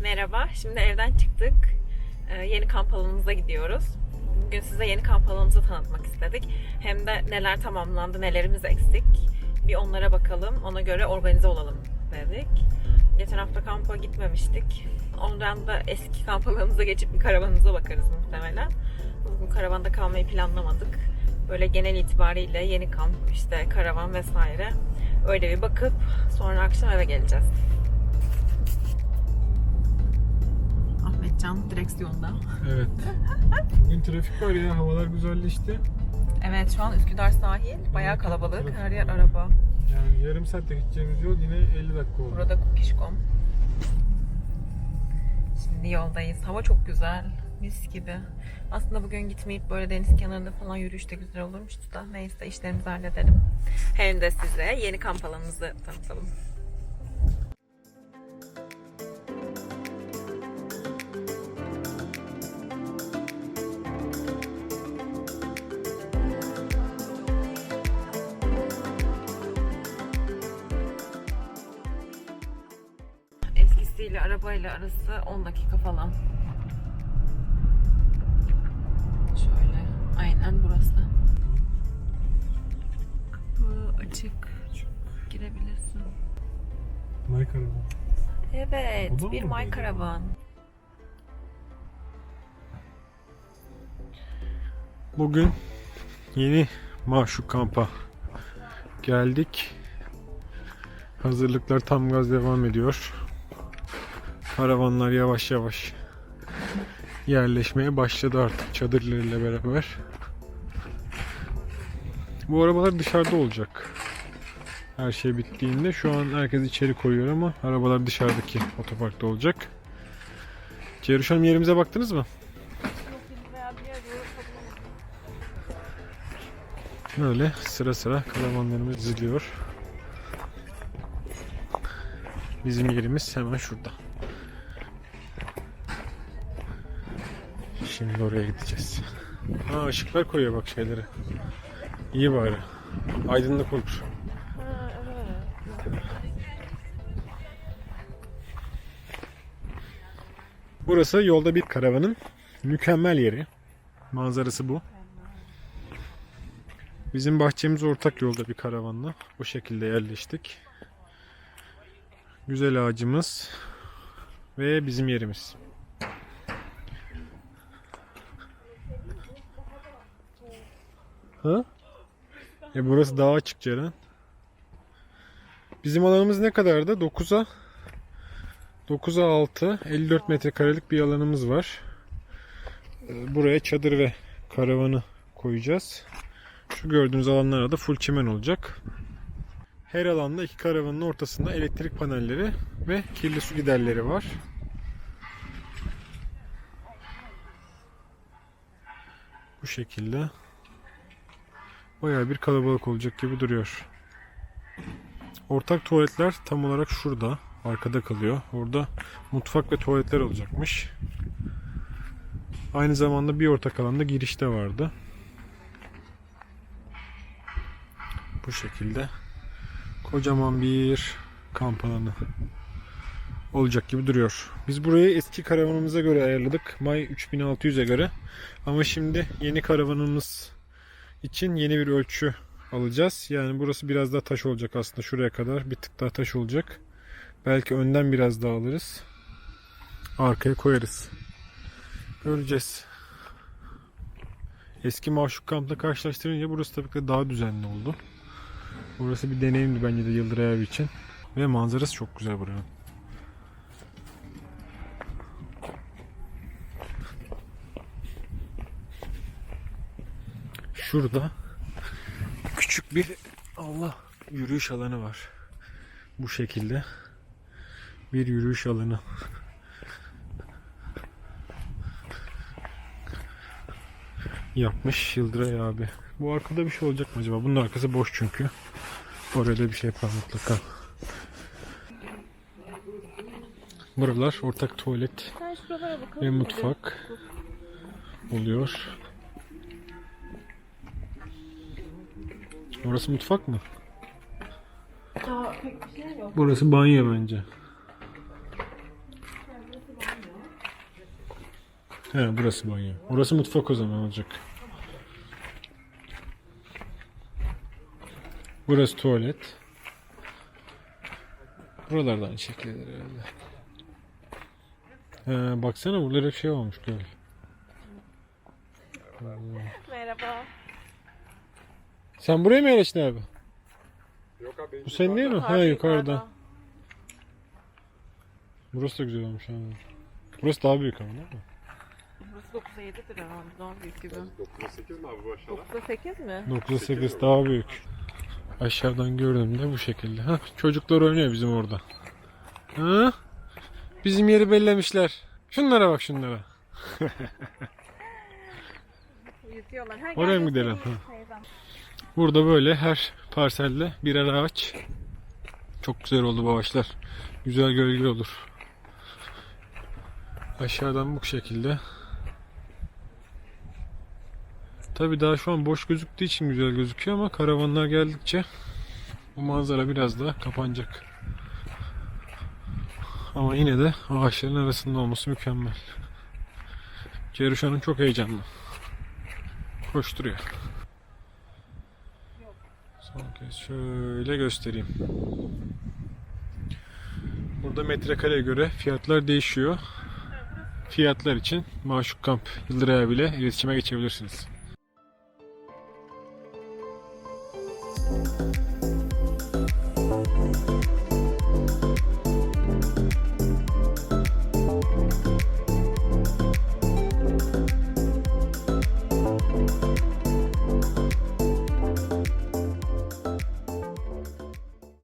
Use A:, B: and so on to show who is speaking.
A: Merhaba, şimdi evden çıktık. Ee, yeni kamp alanımıza gidiyoruz. Bugün size yeni kamp alanımızı tanıtmak istedik. Hem de neler tamamlandı, nelerimiz eksik. Bir onlara bakalım, ona göre organize olalım dedik. Geçen hafta kampa gitmemiştik. Ondan da eski kamp alanımıza geçip bir karavanımıza bakarız muhtemelen. Bugün karavanda kalmayı planlamadık. Böyle genel itibariyle yeni kamp, işte karavan vesaire. Öyle bir bakıp sonra akşam eve geleceğiz. Ahmetcan direksiyonda.
B: Evet. Bugün trafik var ya havalar güzelleşti.
A: Evet şu an Üsküdar sahil. Bayağı kalabalık. Her yer araba.
B: Yani yarım saatte gideceğimiz yol yine 50 dakika oldu.
A: Burada Kukişkom. Şimdi yoldayız. Hava çok güzel. Mis gibi. Aslında bugün gitmeyip böyle deniz kenarında falan yürüyüş de güzel olurmuştu da. Neyse işlerimizi halledelim. Hem de size yeni kamp alanımızı tanıtalım. Arabayla arası 10 dakika falan. Şöyle. Aynen burası. Kapı açık. Girebilirsin.
B: May karavan.
A: Evet. Bir
B: böyle?
A: karavan.
B: Bugün yeni Maşuk kampa geldik. Hazırlıklar tam gaz devam ediyor. Karavanlar yavaş yavaş yerleşmeye başladı artık çadırlarıyla beraber. Bu arabalar dışarıda olacak. Her şey bittiğinde şu an herkes içeri koyuyor ama arabalar dışarıdaki otoparkta olacak. Cerruş Hanım yerimize baktınız mı? Böyle sıra sıra karavanlarımız diziliyor. Bizim yerimiz hemen şurada. Şimdi oraya gideceğiz. Ha ışıklar koyuyor bak şeyleri. İyi bari. Aydınlık olur. Burası yolda bir karavanın mükemmel yeri. Manzarası bu. Bizim bahçemiz ortak yolda bir karavanla. Bu şekilde yerleştik. Güzel ağacımız ve bizim yerimiz. Ha? E burası daha açık Ceren. Bizim alanımız ne kadardı? 9'a 9'a 6 54 metrekarelik bir alanımız var. E, Buraya çadır ve karavanı koyacağız. Şu gördüğünüz alanlarda da full çimen olacak. Her alanda iki karavanın ortasında elektrik panelleri ve kirli su giderleri var. Bu şekilde. Bayağı bir kalabalık olacak gibi duruyor. Ortak tuvaletler tam olarak şurada. Arkada kalıyor. Orada mutfak ve tuvaletler olacakmış. Aynı zamanda bir ortak alanda girişte vardı. Bu şekilde kocaman bir kamp alanı olacak gibi duruyor. Biz burayı eski karavanımıza göre ayarladık. May 3600'e göre. Ama şimdi yeni karavanımız için yeni bir ölçü alacağız. Yani burası biraz daha taş olacak aslında şuraya kadar. Bir tık daha taş olacak. Belki önden biraz daha alırız. Arkaya koyarız. Göreceğiz. Eski Maşuk kampla karşılaştırınca burası tabii ki daha düzenli oldu. Burası bir deneyimdi bence de Yıldıray abi için. Ve manzarası çok güzel buranın. Şurada küçük bir Allah yürüyüş alanı var. Bu şekilde bir yürüyüş alanı. Yapmış Yıldıray abi. Bu arkada bir şey olacak mı acaba? Bunun arkası boş çünkü. Oraya da bir şey yapar mutlaka. Buralar ortak tuvalet ve mutfak oluyor. Orası mutfak mı?
A: Daha pek bir şey yok.
B: Burası banyo bence. He burası banyo. Burası mutfak o zaman olacak. Burası tuvalet. Buralardan aynı şekilde herhalde. He, baksana buralar hep şey olmuş.
A: Merhaba.
B: Sen buraya mı yerleştin abi?
C: Yok abi
B: Bu senin değil mi? Ha
A: Yukarıda.
B: Burası da güzel olmuş abi. Burası daha büyük ama değil mi?
A: Burası 9'a 7'dir herhalde. Daha büyük gibi.
C: 9'a 8 mi abi bu aşağıda?
A: 9'a 8 mi?
B: 9.8 daha büyük. Aşağıdan gördüğümde bu şekilde. Ha, çocuklar oynuyor bizim orada. Ha? Bizim yeri bellemişler. Şunlara bak şunlara.
A: Yüzüyorlar. Ha,
B: Oraya mı gidelim?
A: göstereyim teyzem.
B: Burada böyle her parselde birer ağaç. Çok güzel oldu bu ağaçlar. Güzel gölge olur. Aşağıdan bu şekilde. Tabi daha şu an boş gözüktüğü için güzel gözüküyor ama karavanlar geldikçe bu manzara biraz daha kapanacak. Ama yine de ağaçların arasında olması mükemmel. Ceruş Hanım çok heyecanlı. Koşturuyor. Son kez şöyle göstereyim. Burada metrekareye göre fiyatlar değişiyor. Fiyatlar için Maşuk Kamp Yıldıraya bile iletişime geçebilirsiniz.